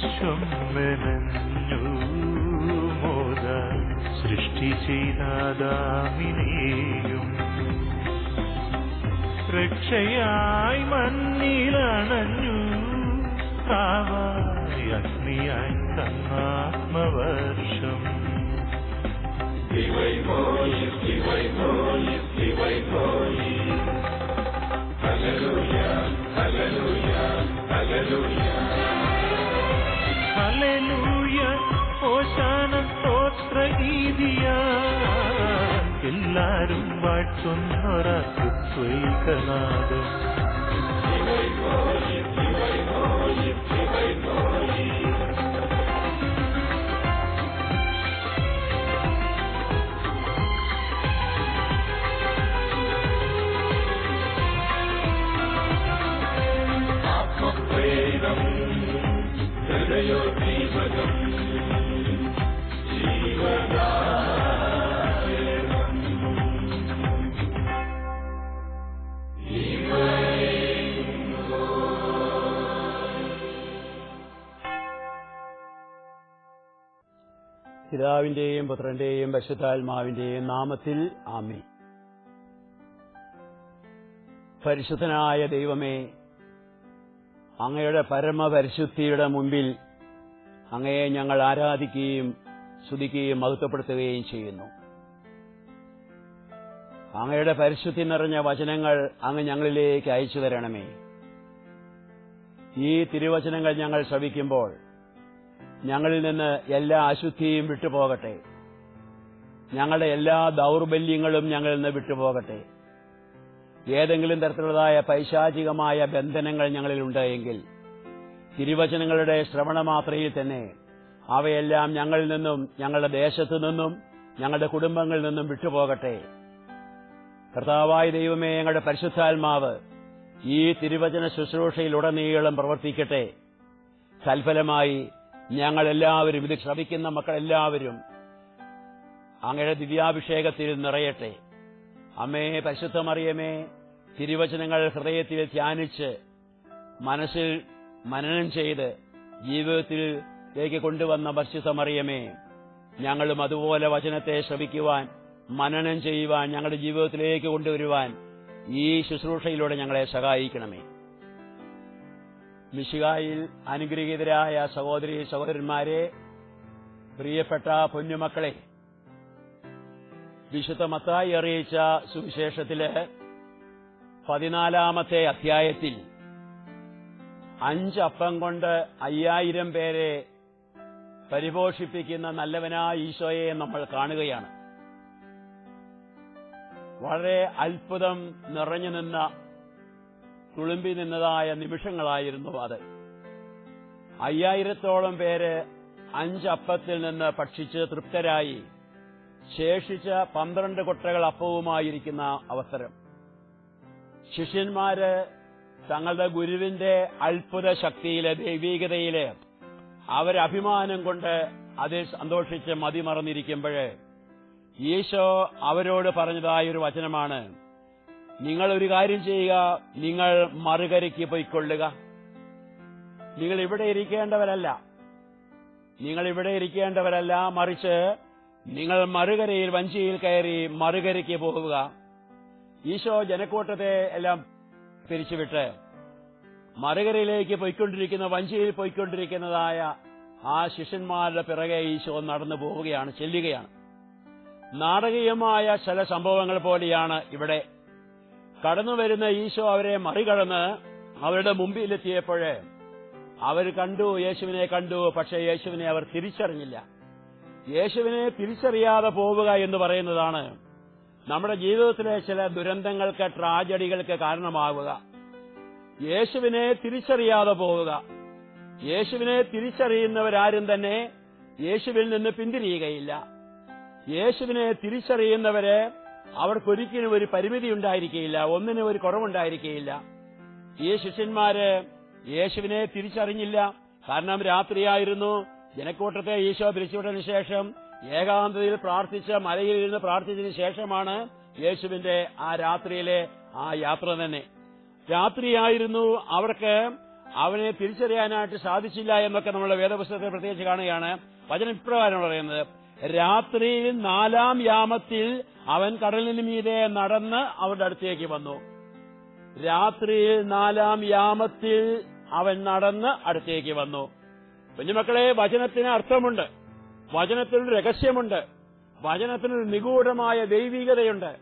വിശ്വം മോദ സൃഷ്ടി ചെയ്താദാമിനെയും രക്ഷയായി മണ്ണിലണഞ്ഞു അഗ്നിയായി തന്നാത്മവർഷം. చున్నర సుత్వైకనాదం പിതാവിന്റെയും പുത്രന്റെയും പരിശുദ്ധാത്മാവിന്റെയും നാമത്തിൽ ആമി പരിശുദ്ധനായ ദൈവമേ അങ്ങയുടെ പരമപരിശുദ്ധിയുടെ മുമ്പിൽ അങ്ങയെ ഞങ്ങൾ ആരാധിക്കുകയും സ്തുതിക്കുകയും മഹത്വപ്പെടുത്തുകയും ചെയ്യുന്നു. അങ്ങയുടെ പരിശുദ്ധി നിറഞ്ഞ വചനങ്ങൾ അങ്ങ് ഞങ്ങളിലേക്ക് അയച്ചു തരണമേ. ഈ തിരുവചനങ്ങൾ ഞങ്ങൾ ശ്രവിക്കുമ്പോൾ ഞങ്ങളിൽ നിന്ന് എല്ലാ അശുദ്ധിയും വിട്ടുപോകട്ടെ. ഞങ്ങളുടെ എല്ലാ ദൗർബല്യങ്ങളും ഞങ്ങളിൽ നിന്ന് വിട്ടുപോകട്ടെ. ഏതെങ്കിലും തരത്തിലുള്ളതായ പൈശാചികമായ ബന്ധനങ്ങൾ ഞങ്ങളിൽ ഉണ്ടെങ്കിൽ തിരുവചനങ്ങളുടെ ശ്രവണമാത്രയിൽ തന്നെ അവയെല്ലാം ഞങ്ങളിൽ നിന്നും ഞങ്ങളുടെ ദേശത്തു നിന്നും ഞങ്ങളുടെ കുടുംബങ്ങളിൽ നിന്നും വിട്ടുപോകട്ടെ. കർത്താവായ ദൈവമേ ഞങ്ങളുടെ പരിശുദ്ധാത്മാവ് ഈ തിരുവചന ശുശ്രൂഷയിലുടനീളം പ്രവർത്തിക്കട്ടെ. തൽഫലമായി ഞങ്ങളെല്ലാവരും ഇത് ശ്രവിക്കുന്ന മക്കളെല്ലാവരും അങ്ങയുടെ ദിവ്യാഭിഷേകത്തിൽ നിറയട്ടെ. അമ്മേ പരിശുദ്ധമറിയമേ തിരുവചനങ്ങൾ ഹൃദയത്തിൽ ധ്യാനിച്ച് മനസ്സിൽ മനനം ചെയ്ത് ജീവിതത്തിലേക്ക് കൊണ്ടുവന്ന പരിശുദ്ധമറിയമേ ഞങ്ങളും അതുപോലെ വചനത്തെ ശ്രവിക്കുവാൻ മനനം ചെയ്യുവാൻ ഞങ്ങളുടെ ജീവിതത്തിലേക്ക് കൊണ്ടുവരുവാൻ ഈ ശുശ്രൂഷയിലൂടെ ഞങ്ങളെ സഹായിക്കണമേ. മിശികായിൽ അനുഗ്രഹീതരായ സഹോദരി സഹോദരന്മാരെ പ്രിയപ്പെട്ട പൊന്നുമക്കളെ വിശുദ്ധ മത്തായി അറിയിച്ച സുവിശേഷത്തിൽ പതിനാലാമത്തെ അധ്യായത്തിൽ അഞ്ചപ്പം കൊണ്ട് അയ്യായിരം പേരെ പരിപോഷിപ്പിക്കുന്ന നല്ലവനായ ഈശോയെ നമ്മൾ കാണുകയാണ്. വളരെ അത്ഭുതം നിറഞ്ഞു നിന്ന തുളുമ്പി നിന്നതായ നിമിഷങ്ങളായിരുന്നു അത്. അയ്യായിരത്തോളം പേര് അഞ്ചപ്പത്തിൽ നിന്ന് ഭക്ഷിച്ച് തൃപ്തരായി ശേഷിച്ച പന്ത്രണ്ട് കൊട്ടകൾ അപ്പവുമായിരിക്കുന്ന അവസരം. ശിഷ്യന്മാര് തങ്ങളുടെ ഗുരുവിന്റെ അത്ഭുത ശക്തിയിലെ ദൈവീകതയിൽ അവരഭിമാനം കൊണ്ട് അതിൽ സന്തോഷിച്ച് മതിമറന്നിരിക്കുമ്പോഴേ ഈശോ അവരോട് പറഞ്ഞതായ ഒരു വചനമാണ്. നിങ്ങൾ ഒരു കാര്യം ചെയ്യുക നിങ്ങൾ മറുകരയ്ക്ക് പോയിക്കൊള്ളുക. നിങ്ങൾ ഇവിടെ ഇരിക്കേണ്ടവരല്ല. നിങ്ങൾ ഇവിടെ ഇരിക്കേണ്ടവരല്ല മറിച്ച് നിങ്ങൾ മറുകരയിൽ വഞ്ചിയിൽ കയറി മറുകരയ്ക്ക് പോകുക. ഈശോ ജനക്കൂട്ടത്തെ എല്ലാം പിരിച്ചുവിട്ട് മറുകരയിലേക്ക് പോയിക്കൊണ്ടിരിക്കുന്ന വഞ്ചിയിൽ പോയിക്കൊണ്ടിരിക്കുന്നതായ ആ ശിഷ്യന്മാരുടെ പിറകെ ഈശോ നടന്നു പോവുകയാണ് ചെല്ലുകയാണ്. നാടകീയമായ ചില സംഭവങ്ങൾ പോലെയാണ് ഇവിടെ കടന്നു വരുന്ന ഈശോ അവരെ മറികടന്ന് അവരുടെ മുമ്പിലെത്തിയപ്പോഴേ അവർ കണ്ടു യേശുവിനെ കണ്ടു പക്ഷേ യേശുവിനെ അവർ തിരിച്ചറിഞ്ഞില്ല. യേശുവിനെ തിരിച്ചറിയാതെ പോവുക എന്ന് പറയുന്നതാണ് നമ്മുടെ ജീവിതത്തിലെ ചില ദുരന്തങ്ങൾക്ക് ട്രാജഡികൾക്ക് കാരണമാവുക. യേശുവിനെ തിരിച്ചറിയാതെ പോവുക. യേശുവിനെ തിരിച്ചറിയുന്നവരാരും തന്നെ യേശുവിൽ നിന്ന് പിന്തിരിയുകയില്ല. യേശുവിനെ തിരിച്ചറിയുന്നവര് അവർക്കൊരിക്കലും ഒരു പരിമിതി ഉണ്ടായിരിക്കുകയില്ല ഒന്നിനും ഒരു കുറവുണ്ടായിരിക്കുകയില്ല ഈ ശിഷ്യന്മാര് യേശുവിനെ തിരിച്ചറിഞ്ഞില്ല. കാരണം രാത്രിയായിരുന്നു ജനക്കൂട്ടത്തെ ഈശോ പിരിച്ചുവിട്ടതിനു ശേഷം ഏകാന്തതയിൽ പ്രാർത്ഥിച്ച മലയിൽ ഇരുന്ന് പ്രാർത്ഥിച്ചതിനു ശേഷമാണ് യേശുവിന്റെ ആ രാത്രിയിലെ ആ യാത്ര തന്നെ. രാത്രിയായിരുന്നു അവർക്ക് അവനെ തിരിച്ചറിയാനായിട്ട് സാധിച്ചില്ല എന്നൊക്കെ നമ്മുടെ വേദപുസ്തകത്തെ പ്രത്യേകിച്ച് കാണുകയാണ്. വചനം ഇപ്രകാരം പറയുന്നത് രാത്രിയിൽ നാലാം യാമത്തിൽ അവൻ കടലിന് മീതെ നടന്ന് അവരുടെ അടുത്തേക്ക് വന്നു. രാത്രിയിൽ നാലാം യാമത്തിൽ അവൻ നടന്ന് അടുത്തേക്ക് വന്നു. കുഞ്ഞുമക്കളെ വചനത്തിന് അർത്ഥമുണ്ട്. വചനത്തിനൊരു രഹസ്യമുണ്ട്. വചനത്തിനൊരു നിഗൂഢമായ ദൈവികതയുണ്ട്.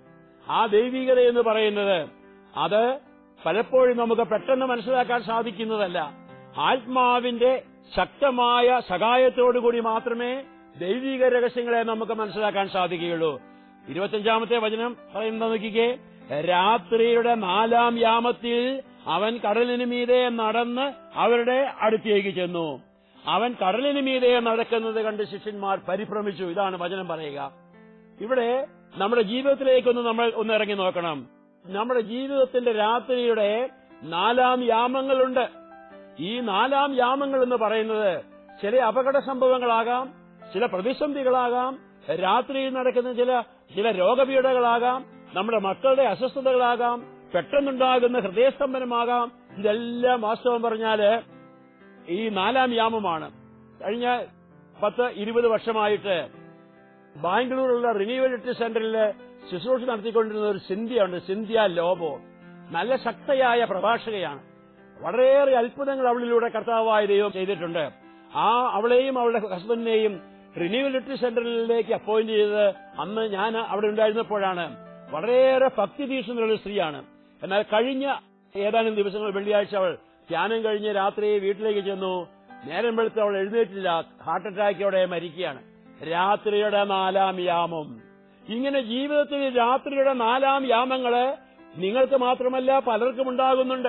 ആ ദൈവികത എന്ന് പറയുന്നത് അത് പലപ്പോഴും നമുക്ക് പെട്ടെന്ന് മനസ്സിലാക്കാൻ സാധിക്കുന്നതല്ല. ആത്മാവിന്റെ ശക്തമായ സഹായത്തോടുകൂടി മാത്രമേ ദൈവിക രഹസ്യങ്ങളെ നമുക്ക് മനസ്സിലാക്കാൻ സാധിക്കുകയുള്ളൂ. ഇരുപത്തിയഞ്ചാമത്തെ വചനം പറയുന്നത് നോക്കിക്കേ രാത്രിയുടെ നാലാം യാമത്തിൽ അവൻ കടലിന് മീതെ നടന്ന് അവരുടെ അടുത്തേക്ക് ചെന്നു. അവൻ കടലിന് മീതെ നടക്കുന്നത് കണ്ട് ശിഷ്യന്മാർ പരിഭ്രമിച്ചു. ഇതാണ് വചനം പറയുക. ഇവിടെ നമ്മുടെ ജീവിതത്തിലേക്കൊന്ന് നമ്മൾ ഒന്ന് ഇറങ്ങി നോക്കണം. നമ്മുടെ ജീവിതത്തിന്റെ രാത്രിയുടെ നാലാം യാമങ്ങളുണ്ട്. ഈ നാലാം യാമങ്ങൾ എന്ന് പറയുന്നത് ചില അപകട സംഭവങ്ങളാകാം ചില പ്രതിസന്ധികളാകാം രാത്രിയിൽ നടക്കുന്ന ചില ചില രോഗപീഠകളാകാം നമ്മുടെ മക്കളുടെ അസ്വസ്ഥതകളാകാം പെട്ടെന്നുണ്ടാകുന്ന ഹൃദയസ്തംഭനമാകാം. ഇതെല്ലാം വാസ്തവം പറഞ്ഞാൽ ഈ നാലാം യാമമാണ്. കഴിഞ്ഞ പത്ത് ഇരുപത് വർഷമായിട്ട് ബാംഗ്ലൂരിലുള്ള റിനീവലിറ്റി സെന്ററിൽ ശുശ്രൂഷ നടത്തിക്കൊണ്ടിരുന്ന ഒരു സിന്ധ്യയുണ്ട് സിന്ധ്യ ലോബോ. നല്ല ശക്തയായ പ്രഭാഷകയാണ്. വളരെയേറെ അത്ഭുതങ്ങൾ അവളിലൂടെ കർത്താവായ ദൈവം ചെയ്തിട്ടുണ്ട്. ആ അവളെയും അവളുടെ ഹസ്ബൻഡിനെയും റിന്യൂവലിറ്റി സെന്ററിലേക്ക് അപ്പോയിന്റ് ചെയ്തത് അന്ന് ഞാൻ അവിടെ ഉണ്ടായിരുന്നപ്പോഴാണ്. വളരെയേറെ ഭക്തി തീക്ഷണമുള്ള സ്ത്രീയാണ്. എന്നാൽ കഴിഞ്ഞ ഏതാനും ദിവസങ്ങൾ വെള്ളിയാഴ്ച അവൾ ധ്യാനം കഴിഞ്ഞ് രാത്രി വീട്ടിലേക്ക് ചെന്നു. നേരം വെളുത്ത് അവൾ എഴുന്നേറ്റില്ല. ഹാർട്ട് അറ്റാക്കോടെ മരിക്കുകയാണ്. രാത്രിയുടെ നാലാം യാമം. ഇങ്ങനെ ജീവിതത്തിൽ രാത്രിയുടെ നാലാം യാമങ്ങൾ നിങ്ങൾക്ക് മാത്രമല്ല പലർക്കും ഉണ്ടാകുന്നുണ്ട്.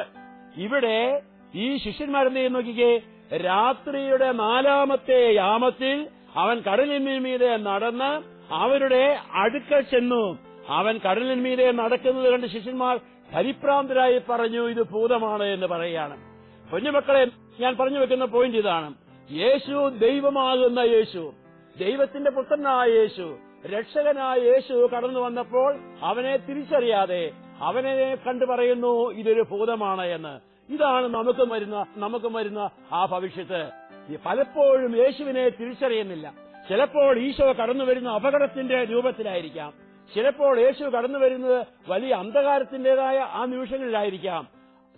ഇവിടെ ഈ ശിഷ്യന്മാരെന്ത് നോക്കിക്കേ? രാത്രിയുടെ നാലാമത്തെ യാമത്തിൽ അവൻ കടലിന്മീതെ നടന്ന് അവരുടെ അടുക്കൽ ചെന്നു. അവൻ കടലിന്മീതെ നടക്കുന്നത് കണ്ട് ശിഷ്യന്മാർ പരിഭ്രാന്തരായി പറഞ്ഞു ഇത് ഭൂതമാണ് എന്ന് പറയുകയാണ്. കുഞ്ഞുമക്കളെ ഞാൻ പറഞ്ഞു വെക്കുന്ന പോയിന്റ് ഇതാണ്. യേശു ദൈവമാകുന്ന യേശു ദൈവത്തിന്റെ പുത്രനായ യേശു രക്ഷകനായ യേശു കടന്നു വന്നപ്പോൾ അവനെ തിരിച്ചറിയാതെ അവനെ കണ്ടു പറയുന്നു ഇതൊരു ഭൂതമാണ് എന്ന്. ഇതാണ് നമുക്ക് വരുന്ന നമുക്ക് വരുന്ന ആ ഭവിഷ്യത്ത്. പലപ്പോഴും യേശുവിനെ തിരിച്ചറിയുന്നില്ല. ചിലപ്പോൾ ഈശോ കടന്നു വരുന്ന അപകടത്തിന്റെ രൂപത്തിലായിരിക്കാം. ചിലപ്പോൾ യേശു കടന്നു വരുന്നത് വലിയ അന്ധകാരത്തിന്റേതായ ആ നിമിഷങ്ങളിലായിരിക്കാം.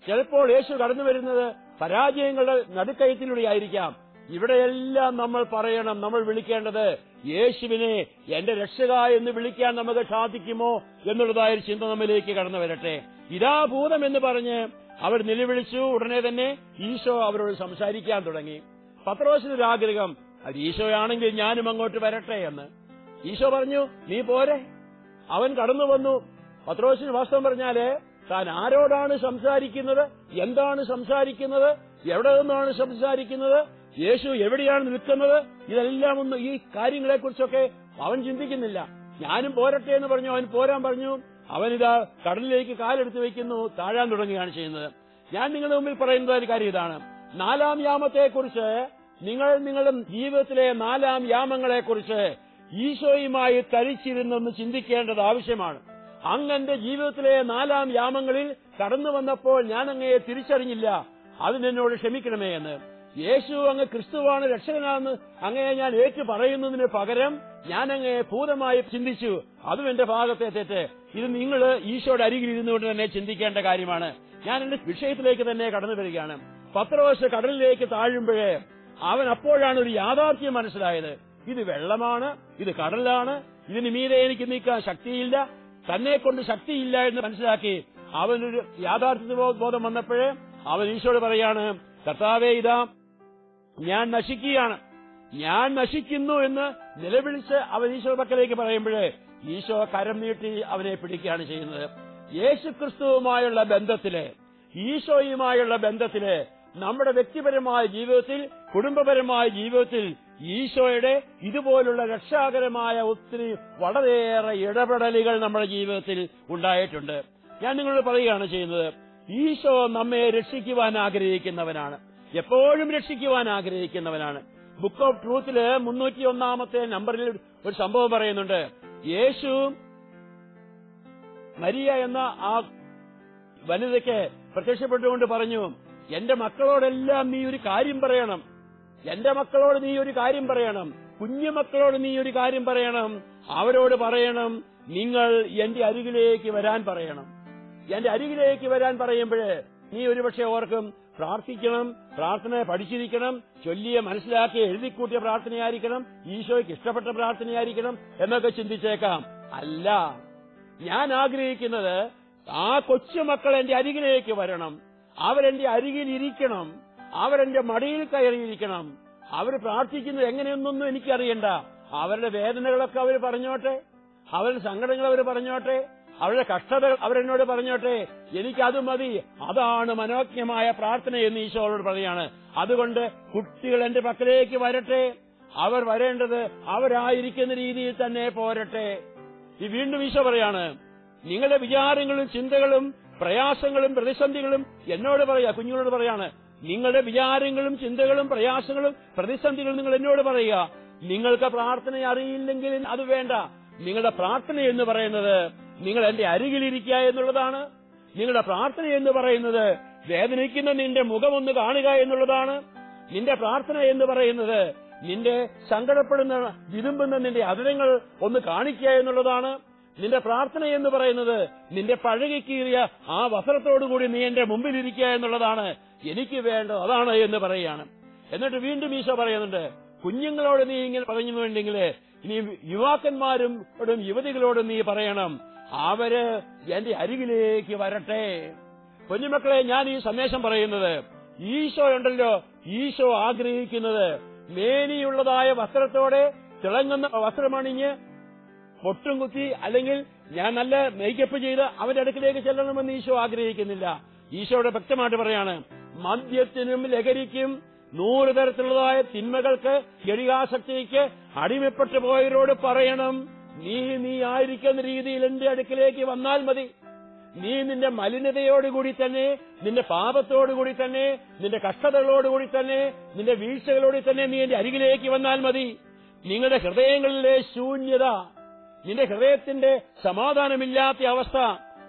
ചിലപ്പോൾ യേശു കടന്നു വരുന്നത് പരാജയങ്ങളുടെ നടുക്കയത്തിലൂടെ ആയിരിക്കാം. ഇവിടെയെല്ലാം നമ്മൾ പറയണം നമ്മൾ വിളിക്കേണ്ടത് യേശുവിനെ എന്റെ രക്ഷക എന്ന് വിളിക്കാൻ നമുക്ക് സാധിക്കുമോ എന്നുള്ളതായ ചിന്ത നമ്മിലേക്ക് കടന്നു വരട്ടെ. ഇതാ ഭൂതം എന്ന് പറഞ്ഞ് അവർ നിലവിളിച്ചു. ഉടനെ തന്നെ ഈശോ അവരോട് സംസാരിക്കാൻ തുടങ്ങി. പത്രോസിനൊരു ആഗ്രഹം. അത് ഈശോയാണെങ്കിൽ ഞാനും അങ്ങോട്ട് വരട്ടെ എന്ന്. ഈശോ പറഞ്ഞു നീ പോരെ. അവൻ കടന്നു വന്നു. പത്രോസിന് വാസ്തവം പറഞ്ഞാൽ താൻ ആരോടാണ് സംസാരിക്കുന്നത്? എന്താണ് സംസാരിക്കുന്നത്? എവിടെ നിന്നാണ് സംസാരിക്കുന്നത്? യേശു എവിടെയാണ് നിൽക്കുന്നത്? ഇതെല്ലാം ഒന്ന് ഈ കാര്യങ്ങളെക്കുറിച്ചൊക്കെ അവൻ ചിന്തിക്കുന്നില്ല. ഞാനും പോരട്ടെ എന്ന് പറഞ്ഞു. അവൻ പോരാൻ പറഞ്ഞു. അവനിതാ കടലിലേക്ക് കാലെടുത്ത് വയ്ക്കുന്നു താഴാൻ തുടങ്ങുകയാണ് ചെയ്യുന്നത്. ഞാൻ നിങ്ങളുടെ മുമ്പിൽ പറയുന്ന ഒരു കാര്യം ഇതാണ്. നാലാം യാമത്തെക്കുറിച്ച് നിങ്ങൾ നിങ്ങളുടെ ജീവിതത്തിലെ നാലാം യാമങ്ങളെക്കുറിച്ച് ഈശോയുമായി തരിച്ചിരുന്നെന്ന് ചിന്തിക്കേണ്ടത് ആവശ്യമാണ്. അങ്ങന്റെ ജീവിതത്തിലെ നാലാം യാമങ്ങളിൽ കടന്നു വന്നപ്പോൾ ഞാൻ അങ്ങയെ തിരിച്ചറിഞ്ഞില്ല. അതിനെന്നോട് ക്ഷമിക്കണമേ എന്ന്. യേശു അങ്ങ് ക്രിസ്തുവാണ് രക്ഷകനാണെന്ന് അങ്ങയെ ഞാൻ ഏറ്റു പറയുന്നതിന് പകരം ഞാൻ അങ്ങയെ ഭൂതമായി ചിന്തിച്ചു. അതും എന്റെ ഭാഗത്തെ തെറ്റ്. ഇത് നിങ്ങൾ ഈശോയുടെ അരികിൽ ഇരുന്നുകൊണ്ട് തന്നെ ചിന്തിക്കേണ്ട കാര്യമാണ്. ഞാൻ എന്റെ വിഷയത്തിലേക്ക് തന്നെ കടന്നു വരികയാണ്. പത്രോസ് കടലിലേക്ക് താഴുമ്പോഴേ അവൻ അപ്പോഴാണ് ഒരു യാഥാർത്ഥ്യം മനസ്സിലായത്. ഇത് വെള്ളമാണ് ഇത് കടലാണ് ഇതിന് മീതെ എനിക്ക് നീക്കാൻ ശക്തിയില്ല തന്നെ കൊണ്ട് ശക്തിയില്ല എന്ന് മനസ്സിലാക്കി അവനൊരു യാഥാർത്ഥ്യ ബോധം വന്നപ്പോഴേ അവൻ ഈശോട് പറയാണ് കർത്താവേ ഇതാ ഞാൻ നശിക്കുകയാണ്. ഞാൻ നശിക്കുന്നു എന്ന് നിലവിളിച്ച് അവൻ ഈശോ പക്കലേക്ക് പറയുമ്പോഴേ ഈശോ കരം നീട്ടി അവനെ പിടിക്കുകയാണ് ചെയ്യുന്നത്. യേശു ക്രിസ്തുവുമായുള്ള ബന്ധത്തിൽ ഈശോയുമായുള്ള ബന്ധത്തിൽ നമ്മുടെ വ്യക്തിപരമായ ജീവിതത്തിൽ കുടുംബപരമായ ജീവിതത്തിൽ ഈശോയുടെ ഇതുപോലുള്ള രക്ഷാകരമായ ഒത്തിരി വളരെയേറെ ഇടപെടലുകൾ നമ്മുടെ ജീവിതത്തിൽ ഉണ്ടായിട്ടുണ്ട്. ഞാൻ നിങ്ങളോട് പറയുകയാണ് ചെയ്യുന്നത്. ഈശോ നമ്മെ രക്ഷിക്കുവാൻ ആഗ്രഹിക്കുന്നവനാണ്. എപ്പോഴും രക്ഷിക്കുവാൻ ആഗ്രഹിക്കുന്നവനാണ്. ബുക്ക് ഓഫ് ട്രൂത്തിൽ മുന്നൂറ്റി ഒന്നാമത്തെ നമ്പറിൽ ഒരു സംഭവം പറയുന്നുണ്ട്. യേശു മരിയ എന്ന ആ വനിതയ്ക്ക് പ്രത്യക്ഷപ്പെട്ടുകൊണ്ട് പറഞ്ഞു എന്റെ മക്കളോടെല്ലാം നീ ഒരു കാര്യം പറയണം. എന്റെ മക്കളോട് നീ ഒരു കാര്യം പറയണം. കുഞ്ഞു മക്കളോട് നീ ഒരു കാര്യം പറയണം. അവരോട് പറയണം. നിങ്ങൾ എന്റെ അരികിലേക്ക് വരാൻ പറയണം. എന്റെ അരികിലേക്ക് വരാൻ പറയുമ്പോഴേ നീ ഒരുപക്ഷെ ഓർക്കും പ്രാർത്ഥിക്കണം പ്രാർത്ഥന പഠിച്ചിരിക്കണം ചൊല്ലിയ മനസ്സിലാക്കി എഴുതിക്കൂട്ടിയ പ്രാർത്ഥനയായിരിക്കണം ഈശോയ്ക്ക് ഇഷ്ടപ്പെട്ട പ്രാർത്ഥനയായിരിക്കണം എന്നൊക്കെ ചിന്തിച്ചേക്കാം. അല്ല ഞാൻ ആഗ്രഹിക്കുന്നത് ആ കൊച്ചുമക്കൾ എന്റെ അരികിലേക്ക് വരണം. അവരെന്റെ അരികിൽ ഇരിക്കണം. അവരെന്റെ മടിയിൽ കയറിയിരിക്കണം. അവർ പ്രാർത്ഥിക്കുന്നത് എങ്ങനെയൊന്നൊന്നും എനിക്കറിയണ്ട. അവരുടെ വേദനകളൊക്കെ അവർ പറഞ്ഞോട്ടെ. അവരുടെ സങ്കടങ്ങൾ അവർ പറഞ്ഞോട്ടെ. അവരുടെ കഷ്ടതകൾ അവരെന്നോട് പറഞ്ഞോട്ടെ. എനിക്കത് മതി. അതാണ് മനോജ്ഞമായ പ്രാർത്ഥന എന്ന് ഈശോയോട് പറയാണ്. അതുകൊണ്ട് കുട്ടികൾ എന്റെ പക്കലേക്ക് വരട്ടെ. അവർ വരേണ്ടത് അവരായിരിക്കുന്ന രീതിയിൽ തന്നെ പോരട്ടെ. ഈ വീണ്ടും ഈശോ പറയാണ് നിങ്ങളുടെ വിചാരങ്ങളും ചിന്തകളും പ്രയാസങ്ങളും പ്രതിസന്ധികളും എന്നോട് പറയുക കുഞ്ഞുങ്ങളോട് പറയാണ്. നിങ്ങളുടെ വിചാരങ്ങളും ചിന്തകളും പ്രയാസങ്ങളും പ്രതിസന്ധികളും നിങ്ങൾ എന്നോട് പറയുക നിങ്ങൾക്ക് പ്രാർത്ഥന അറിയില്ലെങ്കിൽ അത് വേണ്ട. നിങ്ങളുടെ പ്രാർത്ഥന എന്ന് പറയുന്നത് നിങ്ങൾ എന്റെ അരികിലിരിക്കുക എന്നുള്ളതാണ്. നിങ്ങളുടെ പ്രാർത്ഥന എന്ന് പറയുന്നത് വേദനിക്കുന്ന നിന്റെ മുഖം ഒന്ന് കാണുക എന്നുള്ളതാണ്. നിന്റെ പ്രാർത്ഥന എന്ന് പറയുന്നത് നിന്റെ സങ്കടപ്പെടുന്ന വിരുമ്പുന്ന നിന്റെ അതിരങ്ങൾ ഒന്ന് കാണിക്കുക എന്നുള്ളതാണ്. നിന്റെ പ്രാർത്ഥന എന്ന് പറയുന്നത് നിന്റെ പഴകിക്കീറിയ ആ വസ്ത്രത്തോടുകൂടി നീ എന്റെ മുമ്പിലിരിക്കുക എന്നുള്ളതാണ്. എനിക്ക് വേണ്ടത് അതാണ് എന്ന് പറയുകയാണ്. എന്നിട്ട് വീണ്ടും ഈശോ പറയുന്നുണ്ട് കുഞ്ഞുങ്ങളോട് നീ ഇങ്ങനെ പറയുന്നുണ്ടെങ്കിൽ ഇനി യുവാക്കന്മാരും യുവതികളോടും നീ പറയണം. അവർ എന്റെ അരികിലേക്ക് വരട്ടെ. കുഞ്ഞുമക്കളെ ഞാൻ ഈ സന്ദേശം പറയുന്നത് ഈശോ ഉണ്ടല്ലോ ഈശോ ആഗ്രഹിക്കുന്നത്. മേനിയുള്ളതായ വസ്ത്രത്തോടെ തിളങ്ങുന്ന വസ്ത്രമണിഞ്ഞ് പൊട്ടും കുത്തി അല്ലെങ്കിൽ ഞാൻ നല്ല മേക്കപ്പ് ചെയ്ത് അവരുടെ അടുക്കിലേക്ക് ചെല്ലണമെന്ന് ഈശോ ആഗ്രഹിക്കുന്നില്ല. ഈശോയുടെ വ്യക്തമായിട്ട് പറയാണ് മദ്യത്തിനും ലഹരിക്കും നൂറ് തരത്തിലുള്ളതായ തിന്മകൾക്ക് ഗണികാസക്തിക്ക് അടിമപ്പെട്ടു പോയവരോട് പറയണം നീ നീ ആയിരിക്കുന്ന രീതിയിൽ എന്റെ അടുക്കിലേക്ക് വന്നാൽ മതി. നീ നിന്റെ മലിനതയോടുകൂടി തന്നെ നിന്റെ പാപത്തോടുകൂടി തന്നെ നിന്റെ കഷ്ടതകളോടുകൂടി തന്നെ നിന്റെ വീഴ്ചകളോടി തന്നെ നീ എന്റെ അരികിലേക്ക് വന്നാൽ മതി. നിങ്ങളുടെ ഹൃദയങ്ങളിലെ ശൂന്യത നിന്റെ ഹൃദയത്തിന്റെ സമാധാനമില്ലാത്ത അവസ്ഥ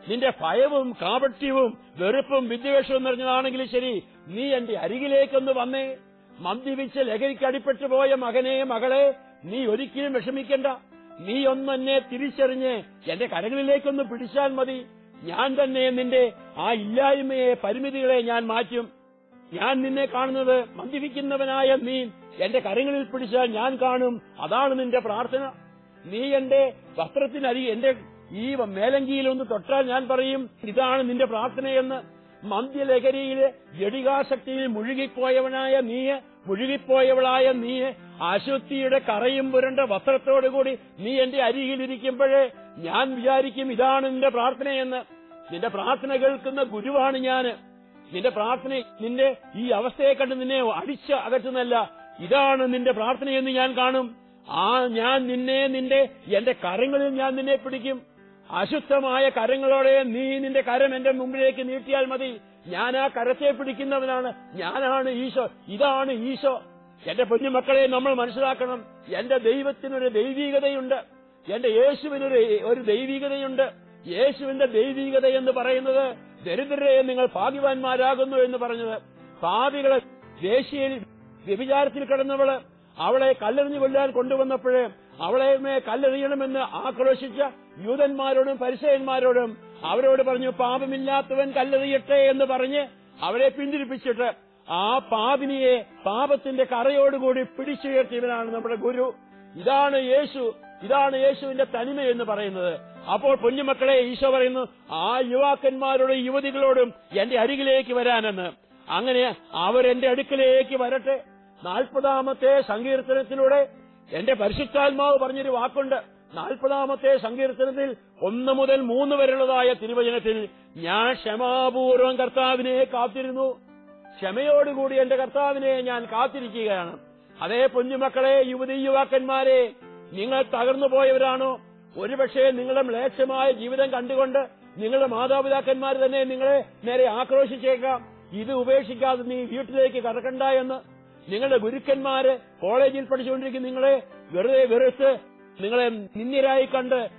നിന്റെ ഭയവും കാപട്യവും വെറുപ്പും വിദ്വേഷവും നിറഞ്ഞതാണെങ്കിലും ശരി നീ എന്റെ അരികിലേക്കൊന്ന് വന്നേ. മദ്യപിച്ച് ലഹരിക്ക് പോയ മകനെ മകളെ നീ ഒരിക്കലും വിഷമിക്കണ്ട. നീ ഒന്നെന്നെ തിരിച്ചറിഞ്ഞ് എന്റെ കരങ്ങളിലേക്കൊന്ന് പിടിച്ചാൽ മതി. ഞാൻ തന്നെ നിന്റെ ആ ഇല്ലായ്മയെ പരിമിതികളെ ഞാൻ മാറ്റും. ഞാൻ നിന്നെ കാണുന്നത് മദ്യപിക്കുന്നവനായ നീ എന്റെ കരങ്ങളിൽ പിടിച്ചാൽ ഞാൻ കാണും. അതാണ് നിന്റെ പ്രാർത്ഥന. നീ എന്റെ വസ്ത്രത്തിനരി എന്റെ ഈ മേലങ്കിയിൽ ഒന്ന് തൊട്ടാൽ ഞാൻ പറയും ഇതാണ് നിന്റെ പ്രാർത്ഥനയെന്ന്. മന്ത്യലഹരിയിലെ ജടികാശക്തിയിൽ മുഴുകിപ്പോയവനായ നീ മുഴുകിപ്പോയവളായ നീ അശ്വതിയുടെ കറയും പുരണ്ട വസ്ത്രത്തോടുകൂടി നീ എന്റെ അരികിലിരിക്കുമ്പോഴേ ഞാൻ വിചാരിക്കും ഇതാണ് നിന്റെ പ്രാർത്ഥനയെന്ന്. നിന്റെ പ്രാർത്ഥന കേൾക്കുന്ന ഗുരുവാണ് ഞാൻ നിന്റെ പ്രാർത്ഥന നിന്റെ ഈ അവസ്ഥയെ കണ്ട് നിന്നെ അടിച്ച് അകറ്റുന്നല്ല ഇതാണ് നിന്റെ പ്രാർത്ഥനയെന്ന് ഞാൻ കാണും. ആ ഞാൻ നിന്നെ നിന്റെ എന്റെ കരങ്ങളിൽ ഞാൻ നിന്നെ പിടിക്കും. അശുദ്ധമായ കരങ്ങളോടെ നീ നിന്റെ കരം എന്റെ മുമ്പിലേക്ക് നീട്ടിയാൽ മതി. ഞാൻ ആ കരത്തെ പിടിക്കുന്നവനാണ്. ഞാനാണ് ഈശോ. ഇതാണ് ഈശോ. എന്റെ കുഞ്ഞുമക്കളെ നമ്മൾ മനസ്സിലാക്കണം. എന്റെ ദൈവത്തിനൊരു ദൈവീകതയുണ്ട്. എന്റെ യേശുവിനൊരു ഒരു ദൈവീകതയുണ്ട്. യേശുവിന്റെ ദൈവീകത എന്ന് പറയുന്നത് ദരിദ്രരെ നിങ്ങൾ ഭാഗ്യവാന്മാരാകുന്നു എന്ന് പറഞ്ഞത്. പാപികളെ ദേശീയ വ്യഭിചാരത്തിൽ കിടന്നവൾ. അവളെ കല്ലെറിഞ്ഞു കൊല്ലാൻ കൊണ്ടുവന്നപ്പോഴേ അവളെ കല്ലെറിയണമെന്ന് ആക്രോശിച്ച യൂതന്മാരോടും പരിസയന്മാരോടും അവരോട് പറഞ്ഞു പാപമില്ലാത്തവൻ കല്ലെറിയട്ടെ എന്ന് പറഞ്ഞ് അവരെ പിന്തിരിപ്പിച്ചിട്ട് ആ പാപിനിയെ പാപത്തിന്റെ കറയോടുകൂടി പിടിച്ചുയർത്തിയവനാണ് നമ്മുടെ ഗുരു. ഇതാണ് യേശു. ഇതാണ് യേശുവിന്റെ തനിമ എന്ന് പറയുന്നത്. അപ്പോൾ പൊന്നുമക്കളെ ഈശോ പറയുന്നു ആ യുവാക്കന്മാരോടും യുവതികളോടും എന്റെ അരികിലേക്ക് വരാനെന്ന്. അങ്ങനെ അവരെന്റെ അടുക്കിലേക്ക് വരട്ടെ. നാൽപ്പതാമത്തെ സങ്കീർത്തനത്തിലൂടെ എന്റെ പരിശുദ്ധാത്മാവ് പറഞ്ഞൊരു വാക്കുണ്ട്. നാൽപ്പതാമത്തെ സങ്കീർത്തനത്തിൽ ഒന്ന് മുതൽ മൂന്ന് വരെയുള്ളതായ തിരുവചനത്തിൽ ഞാൻ ക്ഷമാപൂർവം കർത്താവിനെ കാത്തിരുന്നു. ക്ഷമയോടുകൂടി എന്റെ കർത്താവിനെ ഞാൻ കാത്തിരിക്കുകയാണ്. അതേ കുഞ്ഞുമക്കളെ യുവതി യുവാക്കന്മാരെ നിങ്ങൾ തകർന്നു പോയവരാണോ? ഒരുപക്ഷെ നിങ്ങളുടെ മ്ലേച്ഛമായ ജീവിതം കണ്ടുകൊണ്ട് നിങ്ങളുടെ മാതാപിതാക്കന്മാർ തന്നെ നിങ്ങളെ നേരെ ആക്രോശിച്ചേക്കാം. ഇത് ഉപേക്ഷിക്കാതെ നീ വീട്ടിലേക്ക് കടക്കണ്ട എന്ന് നിങ്ങളുടെ ഗുരുക്കന്മാര് കോളേജിൽ പഠിച്ചുകൊണ്ടിരിക്കുന്ന നിങ്ങളെ വെറുതെ വെറുത്ത് നിങ്ങളെ നിന്ദ്യരായി കണ്ട്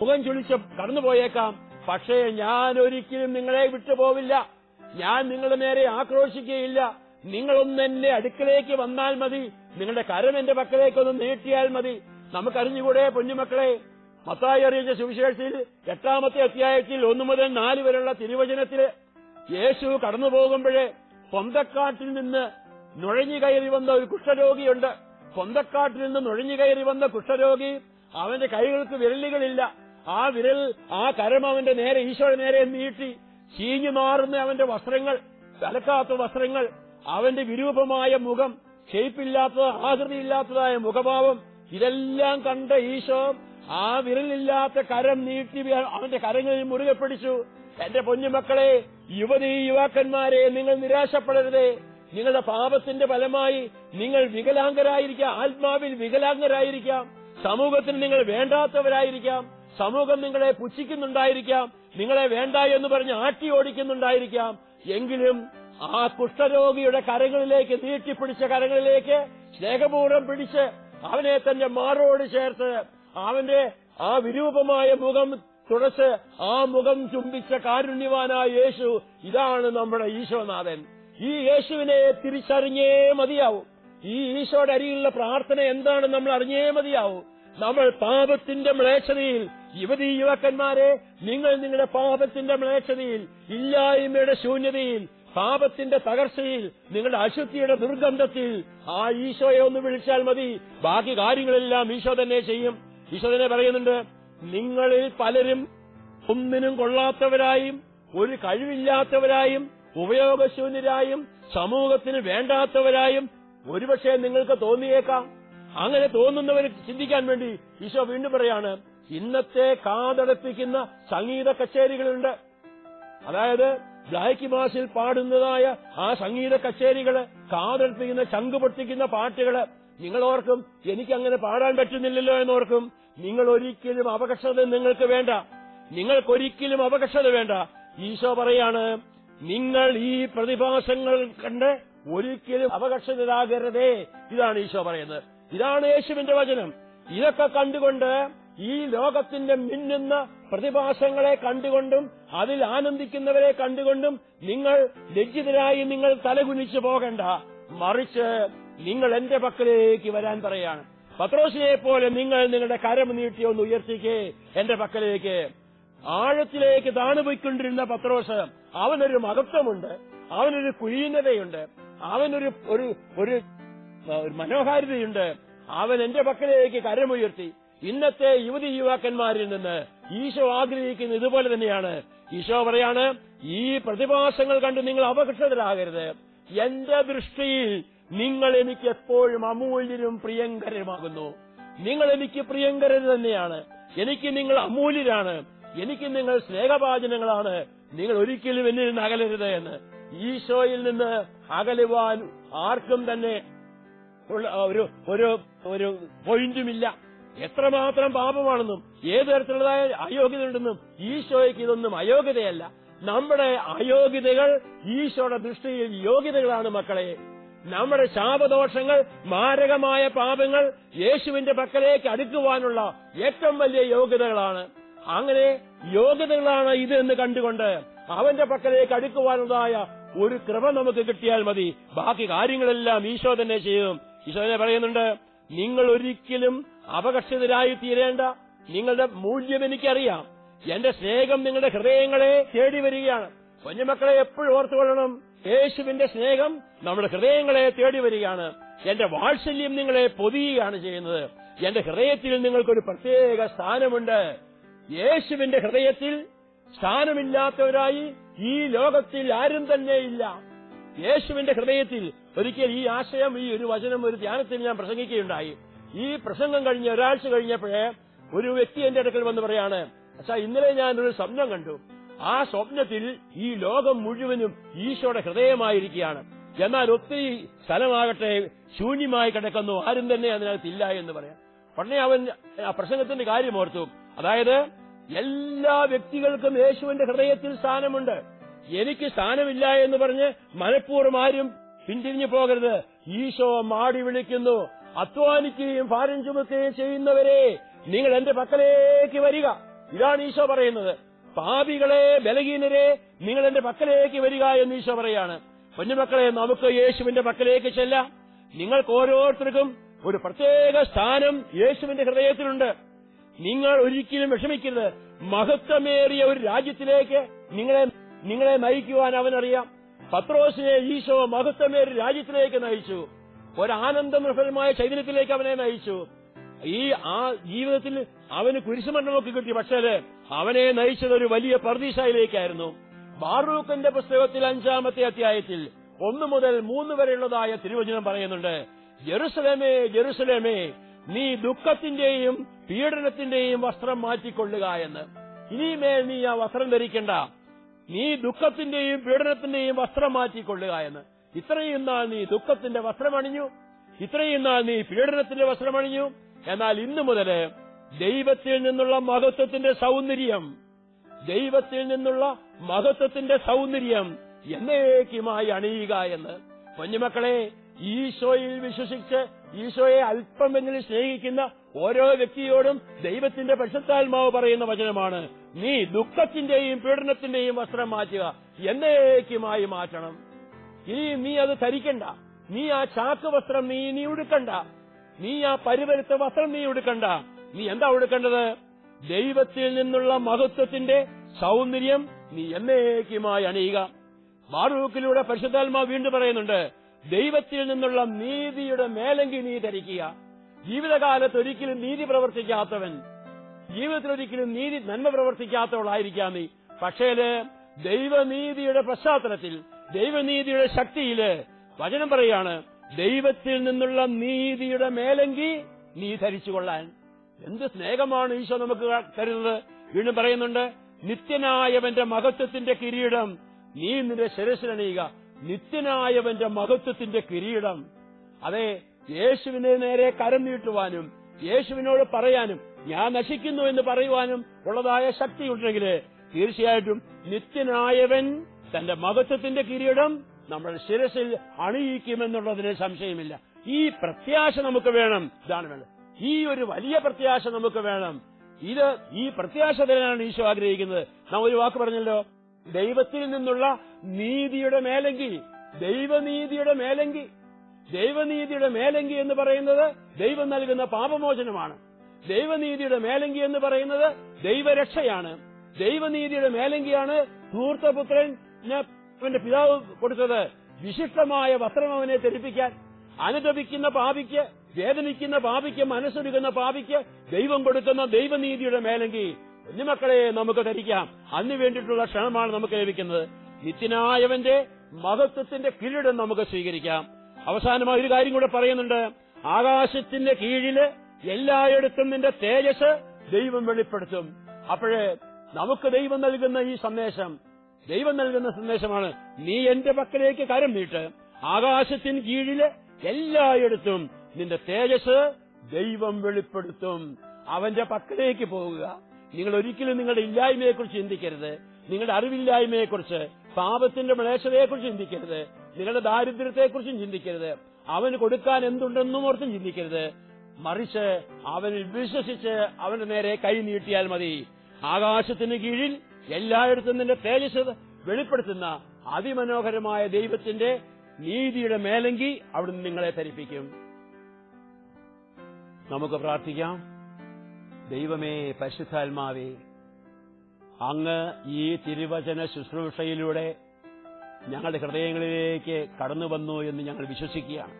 മുഖം ചുളിച്ച് കടന്നുപോയേക്കാം. പക്ഷേ ഞാൻ ഒരിക്കലും നിങ്ങളെ വിട്ടുപോവില്ല. ഞാൻ നിങ്ങളുടെ നേരെ ആക്രോശിക്കുകയില്ല. നിങ്ങളൊന്ന് എന്റെ അടുക്കലേക്ക് വന്നാൽ മതി. നിങ്ങളുടെ കരം എന്റെ പക്കലേക്കൊന്ന് നീട്ടിയാൽ മതി. നമുക്കറിഞ്ഞുകൂടെ പൊന്നുമക്കളെ? മത്തായി അറിയിച്ച സുവിശേഷത്തിൽ എട്ടാമത്തെ അധ്യായത്തിൽ ഒന്നു മുതൽ നാല് വരെയുള്ള തിരുവചനത്തിൽ യേശു കടന്നു പോകുമ്പോഴേ പൊന്തക്കാട്ടിൽ നിന്ന് നുഴഞ്ഞു കയറി വന്ന ഒരു കുഷ്ഠരോഗിയുണ്ട്. സ്വന്തക്കാട്ടിൽ നിന്ന് നുഴഞ്ഞു കയറി വന്ന കുഷ്ഠരോഗി അവന്റെ കൈകൾക്ക് വിരലുകളില്ല. ആ വിരൽ ആ കരം അവന്റെ നേരെ ഈശോയുടെ നേരെ നീട്ടി. ചീഞ്ഞു മാറുന്ന അവന്റെ വസ്ത്രങ്ങൾ തലക്കാത്ത വസ്ത്രങ്ങൾ അവന്റെ വിരൂപമായ മുഖം ഷെയ്പ്പില്ലാത്തത് ആകൃതിയില്ലാത്തതായ മുഖഭാവം ഇതെല്ലാം കണ്ട ഈശോ ആ വിരലില്ലാത്ത കരം നീട്ടി അവന്റെ കരങ്ങളിൽ മുറുകെ പിടിച്ചു. എന്റെ പൊന്നുമക്കളെ യുവതി യുവാക്കന്മാരെ നിങ്ങൾ നിരാശപ്പെടരുതേ. നിങ്ങളുടെ പാപത്തിന്റെ ഫലമായി നിങ്ങൾ വികലാംഗരായിരിക്കാം. ആത്മാവിൽ വികലാംഗരായിരിക്കാം. സമൂഹത്തിന് നിങ്ങൾ വേണ്ടാത്തവരായിരിക്കാം. സമൂഹം നിങ്ങളെ പുച്ഛിക്കുന്നുണ്ടായിരിക്കാം. നിങ്ങളെ വേണ്ട എന്ന് പറഞ്ഞ് ആട്ടി ഓടിക്കുന്നുണ്ടായിരിക്കാം. എങ്കിലും ആ കുഷ്ഠരോഗിയുടെ കരങ്ങളിലേക്ക് നീട്ടിപ്പിടിച്ച കരങ്ങളിലേക്ക് സ്നേഹപൂർവം പിടിച്ച് അവനെ തന്റെ മാറോട് ചേർത്ത് അവന്റെ ആ വിരൂപമായ മുഖം തുടച്ച് ആ മുഖം ചുംബിച്ച കാരുണ്യവാനായ യേശു ഇതാണ് നമ്മുടെ ഈശോനാഥൻ. ഈ യേശുവിനെ തിരിച്ചറിഞ്ഞേ മതിയാവും. ഈ ഈശോയുടെ അരിയിലുള്ള പ്രാർത്ഥന എന്താണ് നമ്മൾ അറിഞ്ഞേ മതിയാവൂ. നമ്മൾ പാപത്തിന്റെ മ്ലേച്ഛതയിൽ യുവതി യുവാക്കന്മാരെ നിങ്ങൾ നിങ്ങളുടെ പാപത്തിന്റെ മ്ലേച്ഛതയിൽ ഇല്ലായ്മയുടെ ശൂന്യതയിൽ പാപത്തിന്റെ തകർച്ചയിൽ നിങ്ങളുടെ അശുദ്ധിയുടെ ദുർഗന്ധത്തിൽ ആ ഈശോയെ ഒന്ന് വിളിച്ചാൽ മതി. ബാക്കി കാര്യങ്ങളെല്ലാം ഈശോ തന്നെ ചെയ്യും. ഈശോ തന്നെ പറയുന്നുണ്ട് നിങ്ങളിൽ പലരും ഒന്നിനും കൊള്ളാത്തവരായും ഒരു കഴിവില്ലാത്തവരായും ഉപയോഗശൂന്യരായും സമൂഹത്തിന് വേണ്ടാത്തവരായും ഒരുപക്ഷെ നിങ്ങൾക്ക് തോന്നിയേക്കാം. അങ്ങനെ തോന്നുന്നവർ ചിന്തിക്കാൻ വേണ്ടി ഈശോ വീണ്ടും പറയാണ് ഇന്നത്തെ കാതടപ്പിക്കുന്ന സംഗീത കച്ചേരികളുണ്ട്. അതായത് ബ്ലാക്ക് മാസിൽ പാടുന്നതായ ആ സംഗീത കച്ചേരികൾ കാതടപ്പിക്കുന്ന ചങ്ക് പൊട്ടിക്കുന്ന പാട്ടുകൾ നിങ്ങളോർക്കും എനിക്ക് അങ്ങനെ പാടാൻ പറ്റുന്നില്ലല്ലോ എന്നോർക്കും. നിങ്ങൾ ഒരിക്കലും അപകർഷത നിങ്ങൾക്ക് വേണ്ട. നിങ്ങൾക്കൊരിക്കലും അപകർഷത വേണ്ട. ഈശോ പറയാണ് നിങ്ങൾ ഈ പ്രതിഭാസങ്ങൾ കണ്ട് ഒരിക്കലും അപകർഷതരാകരുതേ ഇതാണ് ഈശോ പറയുന്നത്. ഇതാണ് യേശുവിന്റെ വചനം. ഇതൊക്കെ കണ്ടുകൊണ്ട് ഈ ലോകത്തിന്റെ മിന്നുന്ന പ്രതിഭാസങ്ങളെ കണ്ടുകൊണ്ടും അതിൽ ആനന്ദിക്കുന്നവരെ കണ്ടുകൊണ്ടും നിങ്ങൾ ലജ്ജിതരായി നിങ്ങൾ തലകുനിച്ചു പോകണ്ട. മറിച്ച് നിങ്ങൾ എന്റെ പക്കലേക്ക് വരാൻ പറയാണ്. പത്രോസിനെ പോലെ നിങ്ങൾ നിങ്ങളുടെ കരം നീട്ടിയൊന്ന് ഉയർത്തിക്കേ എന്റെ പക്കലേക്ക്. ആഴത്തിലേക്ക് താണുപോയിക്കൊണ്ടിരുന്ന പത്രോസ് അവനൊരു മഹത്വമുണ്ട് അവനൊരു കുഴിയുന്നതയുണ്ട് അവനൊരു ഒരു ഒരു ഒരു മനോഹാരിതയുണ്ട്. അവൻ എന്റെ പക്കലേക്ക് കരമുയർത്തി. ഇന്നത്തെ യുവതി യുവാക്കന്മാരിൽ നിന്ന് ഈശോ ആഗ്രഹിക്കുന്ന ഇതുപോലെ തന്നെയാണ്. ഈശോ പറയാണ് ഈ പ്രതിഭാസങ്ങൾ കണ്ട് നിങ്ങൾ അപകൃഷ്ടരാകരുത് എന്റെ ദൃഷ്ടിയിൽ നിങ്ങൾ എനിക്ക് എപ്പോഴും അമൂല്യരും പ്രിയങ്കരമാകുന്നു നിങ്ങൾ എനിക്ക് പ്രിയങ്കരൻ തന്നെയാണ്. എനിക്ക് നിങ്ങൾ അമൂല്യരാണ്. എനിക്ക് നിങ്ങൾ സ്നേഹഭാചനങ്ങളാണ് നിങ്ങൾ ഒരിക്കലും എന്നിൽ നിന്ന് അകലരുത് എന്ന്. ഈശോയിൽ നിന്ന് അകലുവാൻ ആർക്കും തന്നെ ഒരു ഒരു ഒരു പോയിന്റുമില്ല. എത്രമാത്രം പാപമാണെന്നും ഏത് തരത്തിലുള്ളതായ അയോഗ്യത ഉണ്ടെന്നും ഈശോയ്ക്ക് ഇതൊന്നും അയോഗ്യതയല്ല. നമ്മുടെ അയോഗ്യതകൾ ഈശോയുടെ ദൃഷ്ടിയിൽ യോഗ്യതകളാണ് മക്കളെ. നമ്മുടെ ശാപദോഷങ്ങൾ മാരകമായ പാപങ്ങൾ യേശുവിന്റെ പക്കലേക്ക് അടുക്കുവാനുള്ള ഏറ്റവും വലിയ യോഗ്യതകളാണ്. അങ്ങനെ യോഗ്യതകളാണ് ഇത് എന്ന് കണ്ടുകൊണ്ട് അവന്റെ പക്കലേക്ക് അടുക്കുവാനുള്ളതായ ഒരു കൃപ നമുക്ക് കിട്ടിയാൽ മതി. ബാക്കി കാര്യങ്ങളെല്ലാം ഈശോ തന്നെ ചെയ്യും. ഈശോ തന്നെ പറയുന്നുണ്ട് നിങ്ങൾ ഒരിക്കലും അപകർഷിതരായി തീരേണ്ട. നിങ്ങളുടെ മൂല്യം എനിക്കറിയാം. എന്റെ സ്നേഹം നിങ്ങളുടെ ഹൃദയങ്ങളെ തേടി വരികയാണ്. കുഞ്ഞുമക്കളെ എപ്പോഴും ഓർത്തുകൊള്ളണം. യേശുവിന്റെ സ്നേഹം നമ്മുടെ ഹൃദയങ്ങളെ തേടി വരികയാണ്. എന്റെ വാത്സല്യം നിങ്ങളെ പൊതിയുകയാണ് ചെയ്യുന്നത്. എന്റെ ഹൃദയത്തിൽ നിങ്ങൾക്കൊരു പ്രത്യേക സ്ഥാനമുണ്ട്. യേശുവിന്റെ ഹൃദയത്തിൽ സ്ഥാനമില്ലാത്തവരായി ഈ ലോകത്തിൽ ആരും തന്നെയില്ല. യേശുവിന്റെ ഹൃദയത്തിൽ ഒരിക്കൽ ഈ ആശയം ഈ ഒരു വചനം ഒരു ധ്യാനത്തിൽ ഞാൻ പ്രസംഗിക്കുകയുണ്ടായി. ഈ പ്രസംഗം കഴിഞ്ഞ ഒരാഴ്ച കഴിഞ്ഞപ്പോഴേ ഒരു വ്യക്തി എന്റെ അടുക്കൽ വന്ന് പറയാണ് അച്ഛാ ഇന്നലെ ഞാൻ ഒരു സ്വപ്നം കണ്ടു. ആ സ്വപ്നത്തിൽ ഈ ലോകം മുഴുവനും ഈശോയുടെ ഹൃദയമായിരിക്കുകയാണ്. എന്നാൽ ഒത്തിരി സ്ഥലമാകട്ടെ ശൂന്യമായി കിടക്കുന്നു. ആരും തന്നെ അതിനകത്തില്ല എന്ന് പറയാം. ഉടനെ അവൻ ആ പ്രസംഗത്തിന്റെ കാര്യം ഓർത്തു. അതായത് എല്ലാ വ്യക്തികൾക്കും യേശുവിന്റെ ഹൃദയത്തിൽ സ്ഥാനമുണ്ട്. എനിക്ക് സ്ഥാനമില്ല എന്ന് പറഞ്ഞ് മനഃപൂർവം ആരും പിന്തിരിഞ്ഞു പോകരുത്. ഈശോ മാടി വിളിക്കുന്നു. അധ്വാനിക്കുകയും ഭാരം ചുമത്തുകയും ചെയ്യുന്നവരെ നിങ്ങൾ എന്റെ പക്കലേക്ക് വരിക. ഇതാണ് ഈശോ പറയുന്നത്. പാപികളെ ബലഹീനരെ നിങ്ങൾ എന്റെ പക്കലേക്ക് വരിക എന്ന് ഈശോ പറയാണ്. കുഞ്ഞുമക്കളെ നമുക്ക് യേശുവിന്റെ പക്കലേക്ക് ചെല്ലാം. നിങ്ങൾക്ക് ഓരോരുത്തർക്കും ഒരു പ്രത്യേക സ്ഥാനം യേശുവിന്റെ ഹൃദയത്തിലുണ്ട്. നിങ്ങൾ ഒരിക്കലും വിഷമിക്കരുത്. മഹത്വമേറിയ ഒരു രാജ്യത്തിലേക്ക് നിങ്ങളെ നിങ്ങളെ നയിക്കുവാൻ അവനറിയാം. പത്രോസിനെ ഈശോ മഹത്വമേറിയ രാജ്യത്തിലേക്ക് നയിച്ചു. ഒരു ചൈതന്യത്തിലേക്ക് അവനെ നയിച്ചു. ഈ ആ ജീവിതത്തിൽ അവന് കുരിശുമരണമൊക്കെ കിട്ടി പക്ഷേ അവനെ നയിച്ചത് ഒരു വലിയ പ്രതീക്ഷയിലേക്കായിരുന്നു ബാറൂഖിന്റെ പുസ്തകത്തിൽ അഞ്ചാമത്തെ അധ്യായത്തിൽ ഒന്ന് മുതൽ മൂന്ന് വരെയുള്ളതായ തിരുവചനം പറയുന്നുണ്ട് ജെറുസലേമേ ജെറുസലേമേ നീ ദുഃഖത്തിന്റെയും പീഡനത്തിന്റെയും വസ്ത്രം മാറ്റിക്കൊള്ളുക എന്ന്. ഇനിമേൽ നീ ആ വസ്ത്രം ധരിക്കണ്ട. നീ ദുഃഖത്തിന്റെയും പീഡനത്തിന്റെയും വസ്ത്രം മാറ്റിക്കൊള്ളുക എന്ന്. ഇത്രയും നാൾ നീ ദുഃഖത്തിന്റെ വസ്ത്രമണിഞ്ഞു ഇത്രയും നാൾ നീ പീഡനത്തിന്റെ വസ്ത്രമണിഞ്ഞു എന്നാൽ ഇന്നു മുതൽ ദൈവത്തിൽ നിന്നുള്ള മഹത്വത്തിന്റെ സൗന്ദര്യം ദൈവത്തിൽ നിന്നുള്ള മഹത്വത്തിന്റെ സൗന്ദര്യം എന്നേക്കുമായി അണിയുക എന്ന്. കുഞ്ഞുമക്കളെ ഈശോയിൽ വിശ്വസിച്ച് ഈശോയെ അല്പമെങ്കിലും സ്നേഹിക്കുന്ന ഓരോ വ്യക്തിയോടും ദൈവത്തിന്റെ പരിശുദ്ധാത്മാവ് പറയുന്ന വചനമാണ് നീ ദുഃഖത്തിന്റെയും പീഡനത്തിന്റെയും വസ്ത്രം മാറ്റുക. എന്നേക്കുമായി മാറ്റണം. ഇനി നീ അത് ധരിക്കണ്ട. നീ ആ ചാക്ക് വസ്ത്രം നീ നീ ഉടുക്കണ്ട. നീ ആ പരിവരുത്ത വസ്ത്രം നീ ഉടുക്കണ്ട. നീ എന്താ ഉടുക്കേണ്ടത്? ദൈവത്തിൽ നിന്നുള്ള മഹത്വത്തിന്റെ സൗന്ദര്യം നീ എന്നേക്കുമായി അണിയുക. ബാറൂക്കിലൂടെ പരിശുദ്ധാത്മാവ് വീണ്ടും പറയുന്നുണ്ട് ദൈവത്തിൽ നിന്നുള്ള നീതിയുടെ മേലങ്കി നീ ധരിക്കുക. ജീവിതകാലത്ത് ഒരിക്കലും നീതി പ്രവർത്തിക്കാത്തവൻ ജീവിതത്തിൽ ഒരിക്കലും നീതി നന്മ പ്രവർത്തിക്കാത്തവളായിരിക്കാം നീ പക്ഷേ ദൈവനീതിയുടെ പശ്ചാത്തലത്തിൽ ദൈവനീതിയുടെ ശക്തിയിൽ വചനം പറയാണ് ദൈവത്തിൽ നിന്നുള്ള നീതിയുടെ മേലെങ്കി നീ ധരിച്ചുകൊള്ളാൻ. എന്ത് സ്നേഹമാണ് ഈശോ നമുക്ക് തരുന്നത്? വീണ്ടും പറയുന്നുണ്ട് നിത്യനായവന്റെ മഹത്വത്തിന്റെ കിരീടം നീ നിന്റെ ശിരസിലണിയുക നിത്യനായവന്റെ മഹത്വത്തിന്റെ കിരീടം. അതെ യേശുവിനെ നേരെ കരം നീട്ടുവാനും യേശുവിനോട് പറയാനും ഞാൻ നശിക്കുന്നു എന്ന് പറയുവാനും ഉള്ളതായ ശക്തി ഉണ്ടെങ്കിൽ തീർച്ചയായിട്ടും നിത്യനായവൻ തന്റെ മഹത്വത്തിന്റെ കിരീടം നമ്മുടെ ശിരസിൽ അണിയിക്കുമെന്നുള്ളതിന് സംശയമില്ല. ഈ പ്രത്യാശ നമുക്ക് വേണം. ഇതാണ് വേണം ഈ ഒരു വലിയ പ്രത്യാശ നമുക്ക് വേണം. ഇത് ഈ പ്രത്യാശ തരാനാണ് ഈശോ ആഗ്രഹിക്കുന്നത്. നാം ഒരു വാക്ക് പറഞ്ഞല്ലോ. ദൈവത്തിൽ നിന്നുള്ള നീതിയുടെ മേലങ്കി ദൈവനീതിയുടെ മേലങ്കി ദൈവനീതിയുടെ മേലങ്കി എന്ന് പറയുന്നത് ദൈവം നൽകുന്ന പാപമോചനമാണ്. ദൈവനീതിയുടെ മേലങ്കി എന്ന് പറയുന്നത് ദൈവരക്ഷയാണ്. ദൈവനീതിയുടെ മേലങ്കിയാണ് ധൂർത്തപുത്രൻ അവന്റെ പിതാവ് കൊടുത്തത്. വിശിഷ്ടമായ വസ്ത്രം അവനെ ധരിപ്പിക്കാൻ അനുദപിക്കുന്ന പാപിക്ക് വേദനിക്കുന്ന പാപിക്ക് മനസ്സൊരുക്കുന്ന പാപിക്ക് ദൈവം കൊടുക്കുന്ന ദൈവനീതിയുടെ മേലങ്കി. കുഞ്ഞുമക്കളെ നമുക്ക് ധരിക്കാം. അതിനു വേണ്ടിയിട്ടുള്ള ക്ഷണമാണ് നമുക്ക് ലഭിക്കുന്നത്. നിത്യനായവന്റെ മഹത്വത്തിന്റെ കിരീടം നമുക്ക് സ്വീകരിക്കാം. അവസാനമായി ഒരു കാര്യം കൂടെ പറയുന്നുണ്ട്. ആകാശത്തിന്റെ കീഴിൽ എല്ലായിടത്തും നിന്റെ തേജസ് ദൈവം വെളിപ്പെടുത്തും. അപ്പോഴേ നമുക്ക് ദൈവം നൽകുന്ന ഈ സന്ദേശം ദൈവം നൽകുന്ന സന്ദേശമാണ് നീ എന്റെ പക്കലേക്ക് കരം നീട്ട്. ആകാശത്തിന് കീഴിൽ എല്ലായിടത്തും നിന്റെ തേജസ് ദൈവം വെളിപ്പെടുത്തും. അവന്റെ പക്കലേക്ക് പോകുക. നിങ്ങൾ ഒരിക്കലും നിങ്ങളുടെ ഇല്ലായ്മയെക്കുറിച്ച് ചിന്തിക്കരുത്. നിങ്ങളുടെ അറിവില്ലായ്മയെക്കുറിച്ച് പാപത്തിന്റെ മ്ലേച്ഛതയെക്കുറിച്ച് ചിന്തിക്കരുത്. നിങ്ങളുടെ ദാരിദ്ര്യത്തെക്കുറിച്ചും ചിന്തിക്കരുത്. അവന് കൊടുക്കാൻ എന്തുണ്ടെന്നും ഓർത്തും ചിന്തിക്കരുത്. മറിച്ച് അവനിൽ വിശ്വസിച്ച് അവന്റെ നേരെ കൈ നീട്ടിയാൽ മതി. ആകാശത്തിന് കീഴിൽ എല്ലായിടത്തും നിന്റെ തേജസ് വെളിപ്പെടുത്തുന്ന അതിമനോഹരമായ ദൈവത്തിന്റെ നീതിയുടെ മേലങ്കി അവിടുന്ന് നിങ്ങളെ ധരിപ്പിക്കും. നമുക്ക് പ്രാർത്ഥിക്കാം. ദൈവമേ പരിശുദ്ധാത്മാവേ അങ്ങ് ഈ തിരുവചന ശുശ്രൂഷയിലൂടെ ഞങ്ങളുടെ ഹൃദയങ്ങളിലേക്ക് കടന്നു വന്നു എന്ന് ഞങ്ങൾ വിശ്വസിക്കുകയാണ്.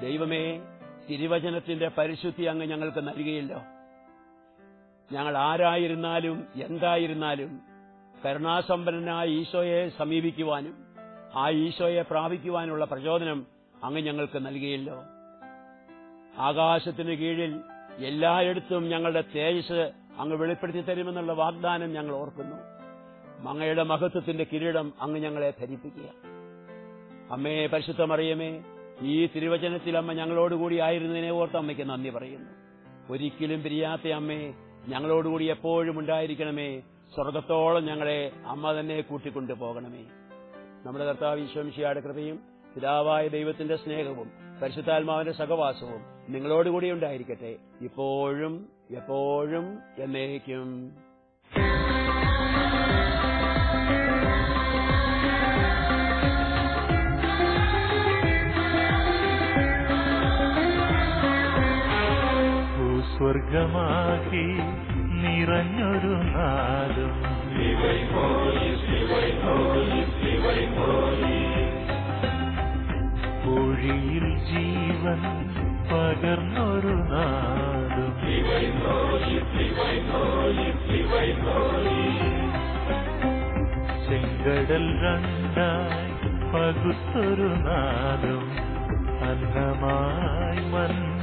ദൈവമേ തിരുവചനത്തിന്റെ പരിശുദ്ധി അങ്ങ് ഞങ്ങൾക്ക് നൽകുകയല്ലോ ഞങ്ങൾ ആരായിരുന്നാലും എന്തായിരുന്നാലും കരുണാസമ്പന്നനായ ഈശോയെ സമീപിക്കുവാനും ആ ഈശോയെ പ്രാപിക്കുവാനുള്ള പ്രചോദനം അങ്ങ് ഞങ്ങൾക്ക് നൽകിയല്ലോ. ആകാശത്തിന് കീഴിൽ എല്ലായിടത്തും ഞങ്ങളുടെ തേജസ് അങ്ങ് വെളിപ്പെടുത്തി തരുമെന്നുള്ള വാഗ്ദാനം ഞങ്ങൾ ഓർക്കുന്നു. അങ്ങയുടെ മഹത്വത്തിന്റെ കിരീടം അങ്ങ് ഞങ്ങളെ ധരിപ്പിക്കുക. അമ്മേ പരിശുദ്ധമറിയമേ ഈ തിരുവചനത്തിൽ അമ്മ ഞങ്ങളോടുകൂടി ആയിരുന്നതിനെ ഓർത്ത് അമ്മയ്ക്ക് നന്ദി പറയുന്നു. ഒരിക്കലും പിരിയാത്ത അമ്മേ ഞങ്ങളോടുകൂടി എപ്പോഴും ഉണ്ടായിരിക്കണമേ. സ്വർഗത്തോളം ഞങ്ങളെ അമ്മ തന്നെ കൂട്ടിക്കൊണ്ടു പോകണമേ നമ്മുടെ കർത്താവ് ഈശ്വംശിയാട് കൃപയും പിതാവായ ദൈവത്തിന്റെ സ്നേഹവും പരിശുദ്ധാത്മാവിന്റെ സഹവാസവും നിങ്ങളോടുകൂടി ഉണ്ടായിരിക്കട്ടെ. ഇപ്പോഴും എപ്പോഴും എന്നേക്കും. സ്വർഗമാക്കി നിറഞ്ഞൊരു നാടും കോഴിയിൽ ജീവൻ പകർന്നൊരു നാടും ചെങ്കടൽ രണ്ടായി പകുത്തൊരു നാടും അന്നമായി മന്ന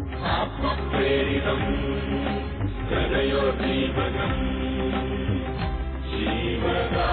आत्मप्रेरितम् जयोदीपदम् श्रीमता